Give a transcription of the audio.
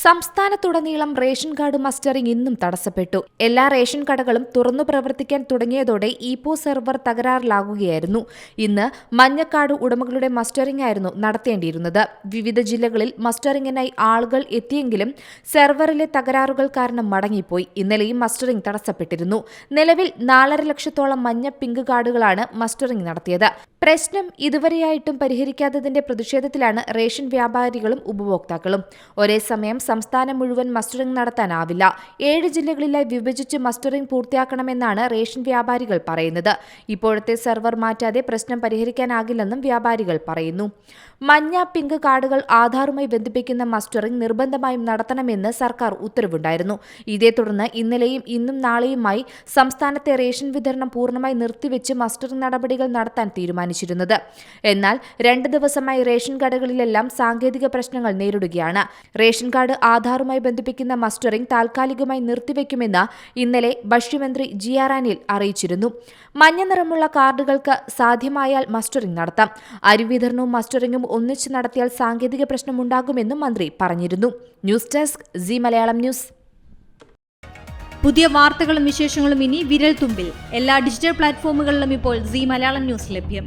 സംസ്ഥാനത്തുടനീളം ration card mustering ഇന്നും തടസ്സപ്പെട്ടു. എല്ലാ റേഷൻ കടകളും തുറന്നു പ്രവർത്തിക്കാൻ തുടങ്ങിയതോടെ ഇപോ സെർവർ തകരാറിലാകുകയായിരുന്നു. ഇന്ന് മഞ്ഞക്കാട് ഉടമകളുടെ മസ്റ്ററിംഗ് ആയിരുന്നു നടത്തേണ്ടിയിരുന്നത്. വിവിധ ജില്ലകളിൽ മസ്റ്ററിംഗിനായി ആളുകൾ എത്തിയെങ്കിലും സെർവറിലെ തകരാറുകൾ കാരണം മടങ്ങിപ്പോയി. ഇന്നലെയും മസ്റ്ററിംഗ് തടസ്സപ്പെട്ടിരുന്നു. നിലവിൽ നാലര ലക്ഷത്തോളം മഞ്ഞ പിങ്ക് കാർഡുകളാണ് മസ്റ്ററിംഗ് നടത്തിയത്. പ്രശ്നം ഇതുവരെയായിട്ടും പരിഹരിക്കാത്തതിന്റെ പ്രതിഷേധത്തിലാണ് റേഷൻ വ്യാപാരികളും ഉപഭോക്താക്കളും. ഒരേ സമയം സംസ്ഥാനം മുഴുവൻ മസ്റ്ററിംഗ് നടത്താനാവില്ല. ഏഴ് ജില്ലകളിലായി വിഭജിച്ച് മസ്റ്ററിംഗ് പൂർത്തിയാക്കണമെന്നാണ് റേഷൻ വ്യാപാരികൾ പറയുന്നത്. ഇപ്പോഴത്തെ സെർവർ മാറ്റാതെ പ്രശ്നം പരിഹരിക്കാനാകില്ലെന്നും വ്യാപാരികൾ പറയുന്നു. മഞ്ഞ പിങ്ക് കാർഡുകൾ ആധാറുമായി ബന്ധിപ്പിക്കുന്ന മസ്റ്ററിംഗ് നിർബന്ധമായും നടത്തണമെന്ന് സർക്കാർ ഉത്തരവുണ്ടായിരുന്നു. ഇതേ തുടർന്ന് ഇന്നലെയും ഇന്നും നാളെയുമായി സംസ്ഥാനത്തെ റേഷൻ വിതരണം പൂർണമായി നിർത്തിവെച്ച് മസ്റ്ററിംഗ് നടപടികൾ നടത്താൻ തീരുമാനിച്ചിരുന്നത്. എന്നാൽ രണ്ട് ദിവസമായി റേഷൻ കടകളിലെല്ലാം സാങ്കേതിക പ്രശ്നങ്ങൾ നേരിടുകയാണ്. റേഷൻ കാർഡ് ആധാറുമായി ബന്ധിപ്പിക്കുന്ന മസ്റ്ററിംഗ് താൽക്കാലികമായി നിർത്തിവെക്കുമെന്ന് ഇന്നലെ ഭക്ഷ്യമന്ത്രി ജി ആർ അനിൽ അറിയിച്ചിരുന്നു. മഞ്ഞ നിറമുള്ള കാർഡുകൾക്ക് സാധ്യമായാൽ മസ്റ്ററിംഗ് നടത്താം. അരി വിതരണവും മസ്റ്ററിംഗും ഒന്നിച്ച് നടത്തിയാൽ സാങ്കേതിക പ്രശ്നമുണ്ടാകുമെന്നും മന്ത്രി പറഞ്ഞിരുന്നു. News desk Zee Malayalam news. പുതിയ വാർത്തകളും വിശേഷങ്ങളും ഇനി വിരൽ തുമ്പിൽ എല്ലാ ഡിജിറ്റൽ പ്ലാറ്റ്ഫോമുകളിലും ഇപ്പോൾ സി മലയാളം ന്യൂസ് ലഭ്യം.